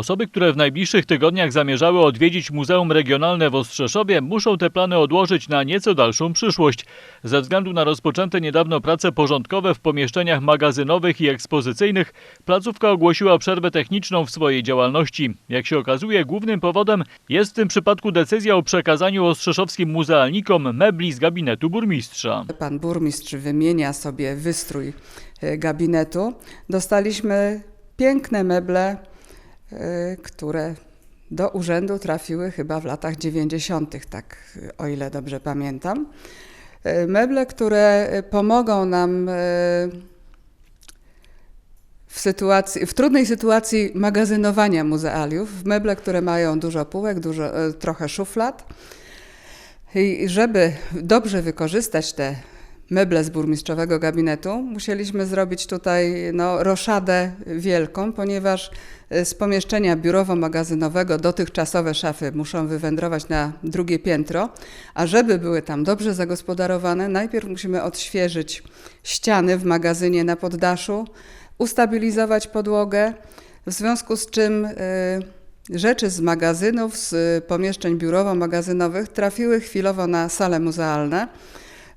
Osoby, które w najbliższych tygodniach zamierzały odwiedzić Muzeum Regionalne w Ostrzeszowie, muszą te plany odłożyć na nieco dalszą przyszłość. Ze względu na rozpoczęte niedawno prace porządkowe w pomieszczeniach magazynowych i ekspozycyjnych, placówka ogłosiła przerwę techniczną w swojej działalności. Jak się okazuje, głównym powodem jest w tym przypadku decyzja o przekazaniu ostrzeszowskim muzealnikom mebli z gabinetu burmistrza. Pan burmistrz wymienia sobie wystrój e, gabinetu. Dostaliśmy piękne meble, które do urzędu trafiły chyba w latach 90., tak o ile dobrze pamiętam. E, Meble, które e, pomogą nam w, sytuacji, w trudnej sytuacji magazynowania muzealiów. Meble, które mają dużo półek, dużo, trochę szuflad. I żeby dobrze wykorzystać te meble z burmistrzowego gabinetu, musieliśmy zrobić tutaj no, roszadę wielką, ponieważ e, z pomieszczenia biurowo-magazynowego dotychczasowe szafy muszą wywędrować na drugie piętro, a żeby były tam dobrze zagospodarowane, najpierw musimy odświeżyć ściany w magazynie na poddaszu, ustabilizować podłogę, w związku z czym y, rzeczy z magazynów, z pomieszczeń biurowo-magazynowych trafiły chwilowo na sale muzealne.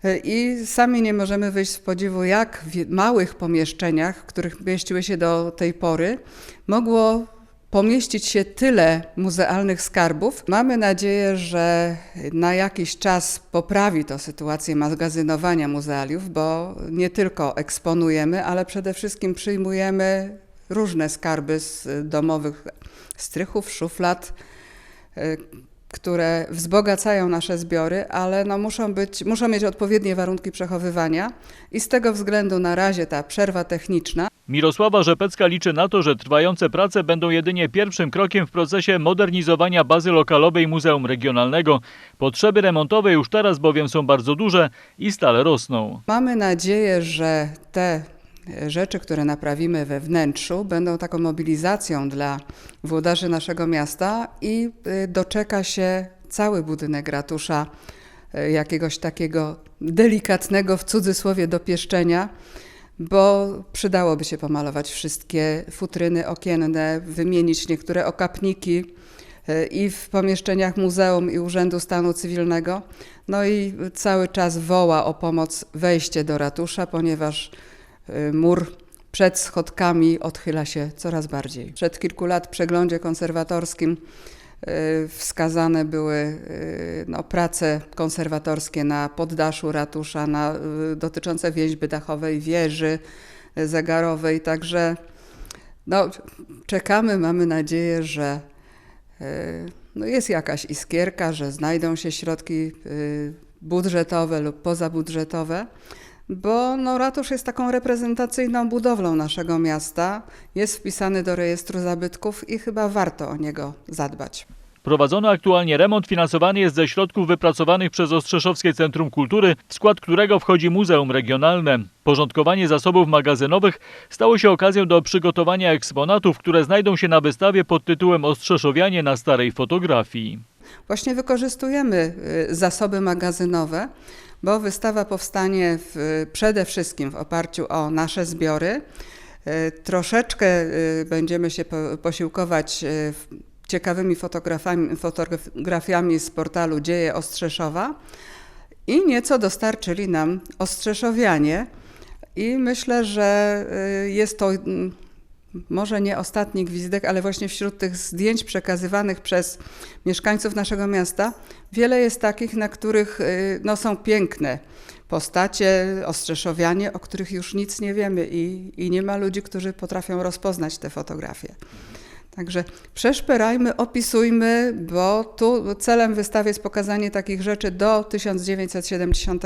Y, I sami nie możemy wyjść z podziwu, jak w małych pomieszczeniach, w których mieściły się do tej pory, mogło pomieścić się tyle muzealnych skarbów. Mamy nadzieję, że na jakiś czas poprawi to sytuację magazynowania muzealiów, bo nie tylko eksponujemy, ale przede wszystkim przyjmujemy różne skarby z domowych strychów, szuflad, y, które wzbogacają nasze zbiory, ale no muszą, być, muszą mieć odpowiednie warunki przechowywania i z tego względu na razie ta przerwa techniczna Mirosława Rzepecka liczy na to, że trwające prace będą jedynie pierwszym krokiem w procesie modernizowania bazy lokalowej Muzeum Regionalnego. Potrzeby remontowe już teraz bowiem są bardzo duże i stale rosną. Mamy nadzieję, że te rzeczy, które naprawimy we wnętrzu, będą taką mobilizacją dla włodarzy naszego miasta i y, doczeka się cały budynek ratusza y, jakiegoś takiego delikatnego, w cudzysłowie, dopieszczenia, bo przydałoby się pomalować wszystkie futryny okienne, wymienić niektóre okapniki y, i w pomieszczeniach Muzeum i Urzędu Stanu Cywilnego. No i cały czas woła o pomoc wejście do ratusza, ponieważ mur przed schodkami odchyla się coraz bardziej. Przed kilku lat w przeglądzie konserwatorskim y, wskazane były y, no, prace konserwatorskie na poddaszu ratusza, na, y, dotyczące wieźby dachowej wieży y, zegarowej, także no, czekamy, mamy nadzieję, że y, no, jest jakaś iskierka, że znajdą się środki y, budżetowe lub pozabudżetowe bo no, ratusz jest taką reprezentacyjną budowlą naszego miasta, jest wpisany do rejestru zabytków i chyba warto o niego zadbać. Prowadzony aktualnie remont finansowany jest ze środków wypracowanych przez Ostrzeszowskie Centrum Kultury, w skład którego wchodzi Muzeum Regionalne. Porządkowanie zasobów magazynowych stało się okazją do przygotowania eksponatów, które znajdą się na wystawie pod tytułem Ostrzeszowianie na starej fotografii. Właśnie wykorzystujemy y, zasoby magazynowe, bo wystawa powstanie w, przede wszystkim w oparciu o nasze zbiory. Y, Troszeczkę y, będziemy się po- posiłkować ciekawymi fotografiami, fotografiami z portalu Dzieje Ostrzeszowa i nieco dostarczyli nam Ostrzeszowianie. I myślę, że jest to mm, może nie ostatni gwizdek, ale właśnie wśród tych zdjęć przekazywanych przez mieszkańców naszego miasta, wiele jest takich, na których y, no, są piękne postacie, ostrzeszowianie, o których już nic nie wiemy i, i nie ma ludzi, którzy potrafią rozpoznać te fotografie. Także przeszperajmy, opisujmy, bo tu celem wystawy jest pokazanie takich rzeczy do 1970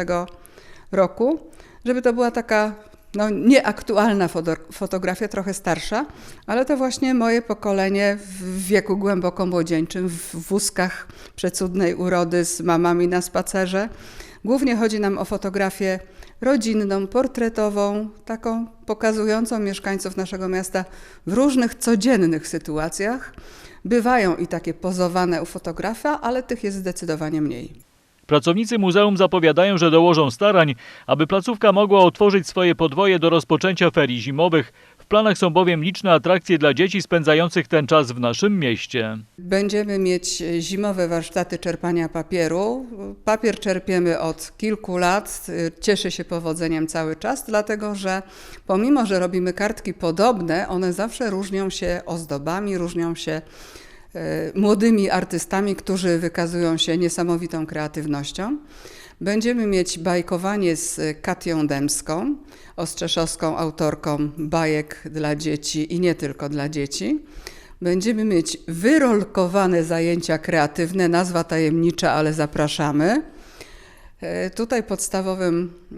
roku, żeby to była taka no, nieaktualna foto- fotografia, trochę starsza, ale to właśnie moje pokolenie w wieku głęboko młodzieńczym, w wózkach przecudnej urody z mamami na spacerze. Głównie chodzi nam o fotografię rodzinną, portretową, taką pokazującą mieszkańców naszego miasta w różnych codziennych sytuacjach. Bywają i takie pozowane u fotografa, ale tych jest zdecydowanie mniej. Pracownicy muzeum zapowiadają, że dołożą starań, aby placówka mogła otworzyć swoje podwoje do rozpoczęcia ferii zimowych. W planach są bowiem liczne atrakcje dla dzieci spędzających ten czas w naszym mieście. Będziemy mieć zimowe warsztaty czerpania papieru. Papier czerpiemy od kilku lat, cieszy się powodzeniem cały czas, dlatego że pomimo, że robimy kartki podobne, one zawsze różnią się ozdobami, różnią się młodymi artystami, którzy wykazują się niesamowitą kreatywnością. Będziemy mieć bajkowanie z Katią Dębską, ostrzeszowską autorką bajek dla dzieci i nie tylko dla dzieci. Będziemy mieć wyrolkowane zajęcia kreatywne, nazwa tajemnicza, ale zapraszamy. E, Tutaj podstawowym e,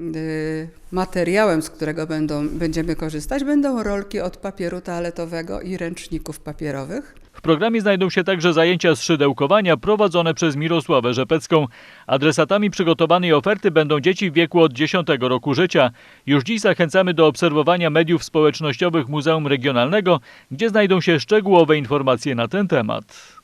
materiałem, z którego będą, będziemy korzystać, będą rolki od papieru toaletowego i ręczników papierowych. W programie znajdą się także zajęcia z szydełkowania prowadzone przez Mirosławę Rzepecką. Adresatami przygotowanej oferty będą dzieci w wieku od 10 roku życia. Już dziś zachęcamy do obserwowania mediów społecznościowych Muzeum Regionalnego, gdzie znajdą się szczegółowe informacje na ten temat.